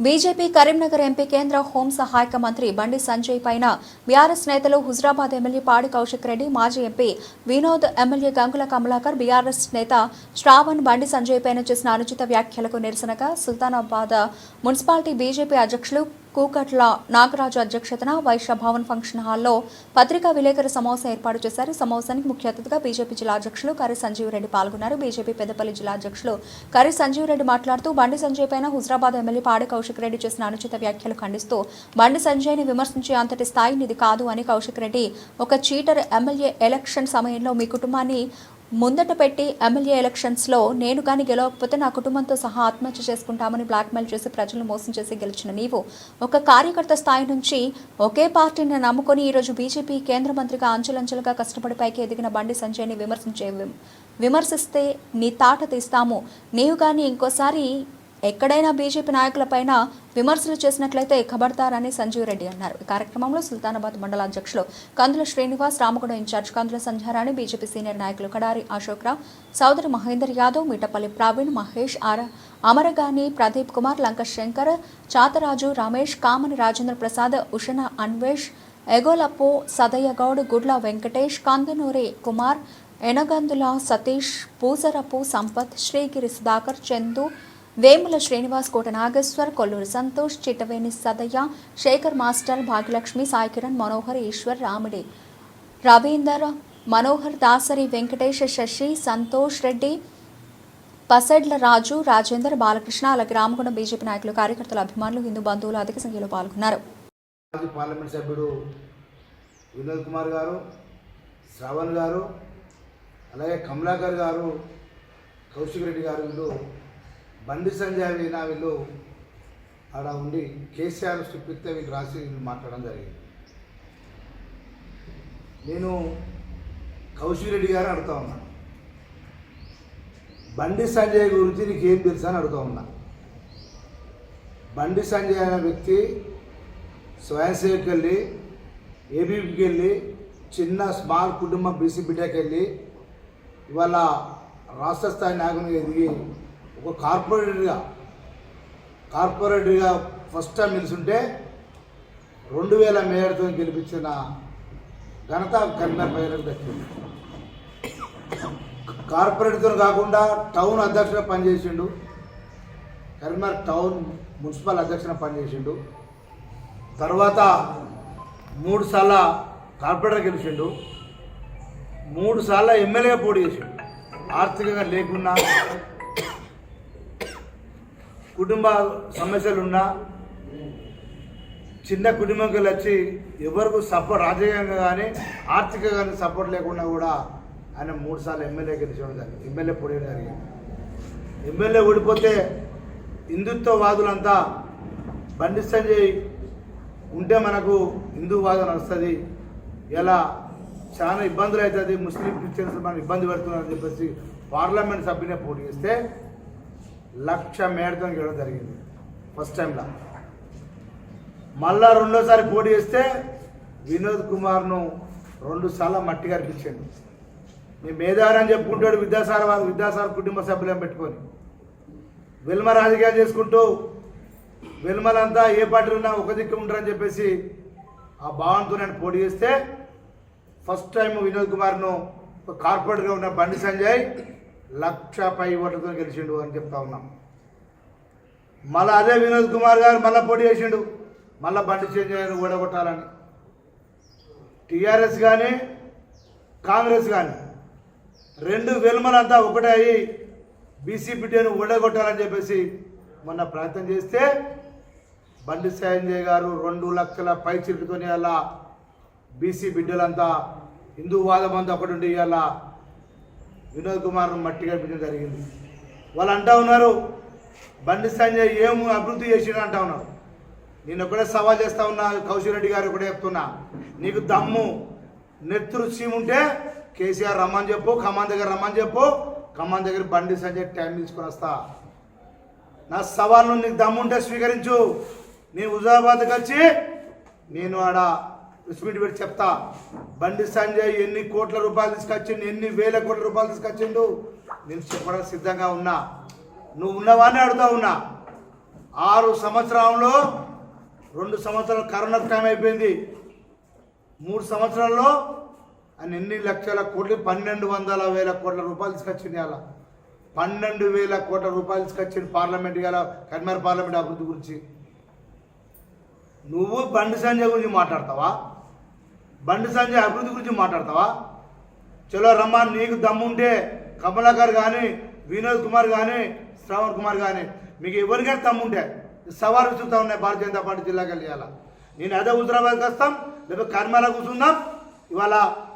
BJP Karimnagar MP కేంద్ర home సహాయక మంత్రి బండి సంజయ్ పైన బీఆర్ఎస్ నేతలు హుజరాబాద్ ఎమ్మెల్యే పాడి కౌశిక్ రెడ్డి మాజీ MP Vinod MLA Gangula Kamalakar BRS నేత శ్రావణ్ బండి సంజయ్ పైన చేసిన అనుచిత వ్యాఖ్యలకు నిరసనగా సుల్తానాబాద్ మున్సిపాలిటీ బీజేపీ అధ్యక్షులు కూకట్ల నాగరాజు అధ్యక్షతన వైశ్య భవన్ ఫంక్షన్ హాల్లో పత్రికా విలేకరుల సమావేశం ఏర్పాటు చేశారు. సమావేశానికి ముఖ్య అతిథిగా బీజేపీ జిల్లా అధ్యక్షులు కర్రి సంజీవ్ రెడ్డి పాల్గొన్నారు. బీజేపీ పెద్దపల్లి జిల్లా అధ్యక్షులు కర్రి సంజీవ్ రెడ్డి మాట్లాడుతూ బండి సంజయ్ పైన హుజరాబాద్ ఎమ్మెల్యే పాడి కౌశిక్ రెడ్డి చేసిన అనుచిత వ్యాఖ్యలు ఖండిస్తూ బండి సంజయ్ని విమర్శించే అంతటి స్థాయి ఇది కాదు అని కౌశిక్ రెడ్డి ఒక చీటర్ ఎమ్మెల్యే ఎలక్షన్ సమయంలో మీ కుటుంబాన్ని ముందట పెట్టి ఎమ్మెల్యే ఎలక్షన్స్లో నేను కానీ గెలవకపోతే నా కుటుంబంతో సహా ఆత్మహత్య చేసుకుంటామని బ్లాక్మెయిల్ చేసి ప్రజలను మోసం చేసి గెలిచిన నీవు. ఒక కార్యకర్త స్థాయి నుంచి ఒకే పార్టీని నమ్ముకొని ఈరోజు బీజేపీ కేంద్ర మంత్రిగా అంచెలంచెలుగా కష్టపడి పైకి ఎదిగిన బండి సంజయ్ని విమర్శించే విమర్శిస్తే నీ తాట తీస్తాము. నీవు కానీ ఇంకోసారి ఎక్కడైనా బీజేపీ నాయకులపైన విమర్శలు చేసినట్లయితే ఖబర్దారని సంజీవ్ రెడ్డి అన్నారు. ఈ కార్యక్రమంలో సుల్తానాబాద్ మండల అధ్యక్షులు Kandula Srinivas Ramaguda incharge Kandula Sandhyarani BJP senior నాయకులు కడారి అశోక్ రావు సోదరి మహేందర్ యాదవ్ మిటపల్లి ప్రవీణ్ మహేష్ ఆర అమరగాని ప్రదీప్ కుమార్ లంక శంకర్ చాతరాజు రమేష్ కామని రాజేంద్ర ప్రసాద్ ఉషణ అన్వేష్ ఎగోలప్పు సదయ్యగౌడ్ గుడ్ల వెంకటేష్ కందనూరి కుమార్ ఎనగందుల సతీష్ పూసరపు సంపత్ శ్రీగిరి సుధాకర్ చందు వేముల శ్రీనివాస్ కోట నాగేశ్వర్ కొల్లూరు సంతోష్ చిట్టవేణి సదయ్య శేఖర్ మాస్టర్ భాగ్యలక్ష్మి సాయికిరణ్ మనోహర్ ఈశ్వర్ రామిడి. రవీందర్ మనోహర్ దాసరి వెంకటేష్ శశి సంతోష్ రెడ్డి పసడ్ల రాజు రాజేందర్ బాలకృష్ణ అలాగే రామగుండం బీజేపీ నాయకులు కార్యకర్తల అభిమానులు హిందూ బంధువులు అధిక సంఖ్యలో పాల్గొన్నారు. పార్లమెంట్ సభ్యుడు వినోద్ కుమార్ గారు శ్రావణ్ గారు అలాగే కమలాకర్ గారు కౌశిక్ రెడ్డి గారు వీళ్ళు బండి సంజయ్ వీణ వీళ్ళు ఆడ ఉండి కేసీఆర్ చూపిస్తే వీళ్ళు రాసి వీళ్ళు మాట్లాడడం జరిగింది. నేను కౌశిరెడ్డి గారు అడుగుతా ఉన్నాను బండి సంజయ్ గురించి నీకేం తెలుసా అని అడుగుతా ఉన్నా. బండి సంజయ్ అనే వ్యక్తి స్వయం సేవకి వెళ్ళి ఏబీపీకి వెళ్ళి చిన్న స్మాల్ కుటుంబం బీసీ బిడ్డకి వెళ్ళి ఇవాళ రాష్ట్ర స్థాయి నాయకునిగా ఎదిగి ఒక కార్పొరేటర్గా కార్పొరేటర్గా ఫస్ట్ టైం నిలుచుంటే రెండు వేల మేయర్తో గెలిపించిన ఘనత కరీంనగర్ ప్రజలకు దక్కింది. కార్పొరేటర్తో కాకుండా టౌన్ అధ్యక్షుడు పనిచేసిండు. కరీంనగర్ టౌన్ మున్సిపల్ అధ్యక్షుడు పనిచేసిండు. తర్వాత మూడు సార్ల కార్పొరేటర్ గెలిచిండు. మూడు సార్ల ఎమ్మెల్యేగా పోటీ చేసిండు. ఆర్థికంగా లేకున్నా కుటుంబ సమస్యలున్నా చిన్న కుటుంబంకి వచ్చి ఎవరికి సపోర్ట్ రాజకీయంగా కానీ ఆర్థికంగా కానీ సపోర్ట్ లేకుండా కూడా ఆయన మూడు సార్లు ఎమ్మెల్యే గెలిచడం జరిగింది. ఎమ్మెల్యే పోటీ జరిగింది. ఎమ్మెల్యే ఓడిపోతే హిందుత్వవాదులంతా బండి సంజయ్ ఉంటే మనకు హిందూవాదం వస్తుంది ఇలా చాలా ఇబ్బందులు అవుతుంది ముస్లిం క్రిస్టియన్స్ మనం ఇబ్బంది పెడుతున్నారని చెప్పేసి పార్లమెంట్ సభ్యునే పోటీ చేస్తే లక్ష మేడతో గెలవడం జరిగింది. ఫస్ట్ టైంలో మళ్ళా రెండోసారి పోటీ చేస్తే వినోద్ కుమార్ను రెండు సార్లు మట్టి కనిపించాడు మీ మేధావి చెప్పుకుంటాడు విద్యాసాగర్ వారు కుటుంబ సభ్యులను పెట్టుకొని. వెల్మ రాజకీయాలు చేసుకుంటూ వెల్మలంతా ఏ పార్టీలు ఉన్నా ఒక దిక్కు ఉంటారని చెప్పేసి ఆ భావంతో నేను పోటీ చేస్తే ఫస్ట్ టైం వినోద్ కుమార్ను ఒక కార్పొరేట్గా ఉన్న బండి సంజయ్ లక్ష పై ఓట్లతో గెలిచిండు అని చెప్తా ఉన్నాం. మళ్ళీ అదే వినోద్ కుమార్ గారు మళ్ళీ పోటీ చేసిండు. మళ్ళీ బండి సంజయ్ ఓడగొట్టాలని. టీఆర్ఎస్ కానీ కాంగ్రెస్ కానీ రెండు వెలుమలంతా ఒకటే అయ్యి బీసీ బిడ్డను ఓడగొట్టాలని చెప్పేసి మొన్న ప్రయత్నం చేస్తే బండి సంజయ్ గారు రెండు లక్షల పై చిరుకుతోనే అలా బీసీ బిడ్డలంతా హిందూ వాదం అంతా ఒకటి ఉండి అలా వినోద్ కుమార్ మట్టి కనిపించడం జరిగింది. వాళ్ళు అంటా ఉన్నారు బండి సంజయ్ ఏం అభివృద్ధి చేసిడు అంటా ఉన్నారు. నేను ఒకటే సవాల్ చేస్తా ఉన్నా కౌశిక్ రెడ్డి గారు ఒకటే చెప్తున్నా. నీకు దమ్ము నెత్తురు సీమ్ ఉంటే కేసీఆర్ రమ్మని చెప్పు ఖమ్మం దగ్గర రమ్మని చెప్పు ఖమ్మం దగ్గర బండి సంజయ్ టైం తీసుకొని వస్తా. నా సవాల్ను నీకు దమ్ముంటే స్వీకరించు. నేను హుజాబాద్కి వచ్చి నేను ఆడ ప్రెస్ పెట్టి చెప్తా. బండి సంజయ్ ఎన్ని కోట్ల రూపాయలు తీసుకొచ్చిండు ఎన్ని వేల కోట్ల రూపాయలు తీసుకొచ్చిండు? నేను చెప్పడానికి సిద్ధంగా ఉన్నా. నువ్వు ఉన్నవానే అడుగుతా ఉన్నా. ఆరు సంవత్సరంలో రెండు సంవత్సరాలు కరోనా టైం అయిపోయింది. మూడు సంవత్సరాల్లో ఆయన ఎన్ని లక్షల కోట్లు పన్నెండు వందల వేల కోట్ల రూపాయలు తీసుకొచ్చింది అలా పన్నెండు వేల కోట్ల రూపాయలు తీసుకొచ్చింది పార్లమెంట్ గల కరీంనగర్ పార్లమెంట్ అభివృద్ధి గురించి. నువ్వు బండి సంజయ్ గురించి మాట్లాడతావా? బండి సంజయ్ అభివృద్ధి గురించి మాట్లాడతావా? చలో రమ్మా నీకు దమ్ముంటే కమలాకర్ కానీ వినోద్ కుమార్ కానీ శ్రవణ్ కుమార్ కానీ మీకు ఎవరికైనా దమ్ముంటే సవాల్ విసురుతా ఉన్నాయి భారతీయ జనతా పార్టీ జిల్లాకి వెళ్ళాల నేను అదే హుజరాబాద్కి వస్తాం లేకపోతే కర్మాల కూర్చుందాం. ఇవాళ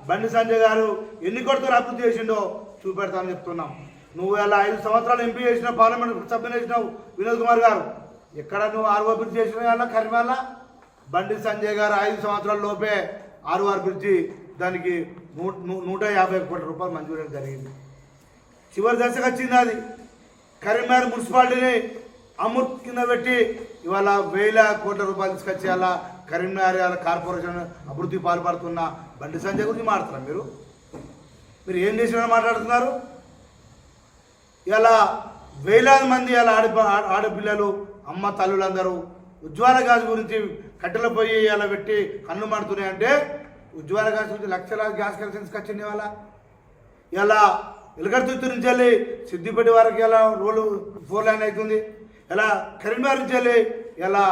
బండి సంజయ్ గారు ఎన్ని కొడుతున్నారు అభివృద్ధి చేసిండో చూపెడతామని చెప్తున్నాం. నువ్వు ఇలా ఐదు సంవత్సరాలు ఎంపీ చేసినావు పార్లమెంట్ సభ్యులు చేసినావు వినోద్ కుమార్ గారు. ఎక్కడ నువ్వు ఆరు అభివృద్ధి చేసిన కర్మాల బండి సంజయ్ గారు ఐదు సంవత్సరాల లోపే ఆరువారి బ్రిడ్జి దానికి నూట యాభై కోట్ల రూపాయలు మంజూరు జరిగింది. చివరి దశకు వచ్చింది అది. కరీంనగర్ మున్సిపాలిటీని అమృత్ కింద పెట్టి ఇవాళ వేల కోట్ల రూపాయలు తీసుకొచ్చి అలా కరీంనగర్ కార్పొరేషన్ అభివృద్ధి పాల్పడుతున్న బండి సంజయ్ గురించి మాట్లాడుతున్నారు మీరు? మీరు ఏం చేసినా మాట్లాడుతున్నారు? ఇలా వేలాది మంది ఇలా ఆడ ఆడపిల్లలు అమ్మ తల్లులందరూ ఉజ్వల గ్యాస్ గురించి కట్టెల పొయ్యి అలా పెట్టి కన్ను మారుతున్నాయి అంటే ఉజ్వల గ్యాస్ నుంచి లక్షల గ్యాస్ కనెక్షన్స్ వచ్చింది ఇవాళ. ఇలా ఎలగర్తుత్తు నుంచి వెళ్ళి సిద్దిపేట వరకు ఎలా రోడ్లు ఫోర్ లైన్ అవుతుంది. ఇలా కరీంనగర్ నుంచి వెళ్ళి ఇలా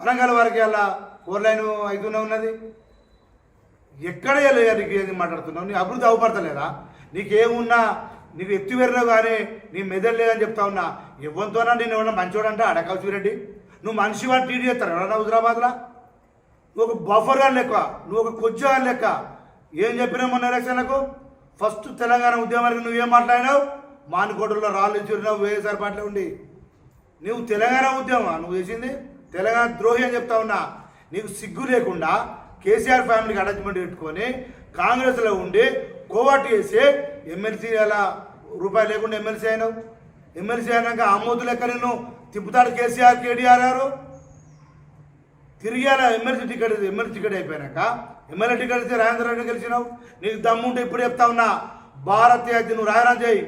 వరంగల్ వరకు ఎలా ఫోర్ లైన్ అవుతూనే ఉన్నది. ఎక్కడ వెళ్ళి నీకు ఏది మాట్లాడుతున్నావు? నీ అభివృద్ధి అవపడతలేదా? నీకేమున్నా నీకు ఎత్తి కానీ నీ మెదడు లేదని చెప్తా ఉన్నా. ఎవరితోనా నేను ఏమన్నా మంచోడంటే అడకవచ్చు రెడ్డి? నువ్వు మనిషి వాడు టీడీ చేస్తారు? ఎవరన్నా హుజరాబాద్లో? నువ్వు ఒక బఫర్ అని లెక్క నువ్వు ఒక కొజ్జు అని లెక్క. ఏం చెప్పినా మొన్న ఎలక్షన్లకు? ఫస్ట్ తెలంగాణ ఉద్యమానికి నువ్వేం మాట్లాడినావు? మానుకోటలో రాళ్ళు చూరినావు వేసారి పట్ల ఉండి. నువ్వు తెలంగాణ ఉద్యమం నువ్వు చేసింది? తెలంగాణ ద్రోహి అని చెప్తా ఉన్నా. నీకు సిగ్గు లేకుండా కేసీఆర్ ఫ్యామిలీకి అటాచ్మెంట్ పెట్టుకొని కాంగ్రెస్లో ఉండి కోవాటు చేసి ఎమ్మెల్సీ అలా రూపాయి లేకుండా ఎమ్మెల్సీ అయినావు. ఎమ్మెల్సీ అయినాక ఆమోదు లెక్క నిన్ను తిప్పుతాడు కేసీఆర్ కేటీఆర్ గారు. తిరిగి ఎమ్మెల్సీ టికెట్ ఎమ్మెల్సీ టికెట్ అయిపోయాక ఎమ్మెల్యే టికెట్ ఇస్తే రాజేంద్ర రెడ్డి గెలిచినావు. నీకు దమ్ముంటే ఇప్పుడు చెప్తా ఉన్నా భారతీయ నువ్వు రాయరాజు చేయి.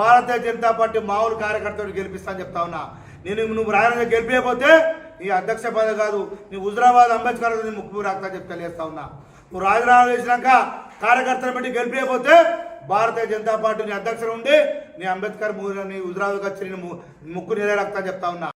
భారతీయ జనతా పార్టీ మామూలు కార్యకర్తలు గెలిపిస్తా అని చెప్తా ఉన్నా. నేను నువ్వు రాయరాజు గెలిపించకపోతే నీ అధ్యక్ష పదవి కాదు నీ హుజరాబాద్ అంబేద్కర్ నీ ముక్కు రాక్తా చెప్తా లేస్తా ఉన్నా. నువ్వు రాజీనామా చేసినాక కార్యకర్తలు బట్టి గెలిపియకపోతే భారతీయ జనతా పార్టీ అధ్యక్షుడు ఉండి నీ అంబేద్కర్ నీ హుజరాబాద్ వచ్చి నీ ముక్కు నిలబెడతా చెప్తా ఉన్నా.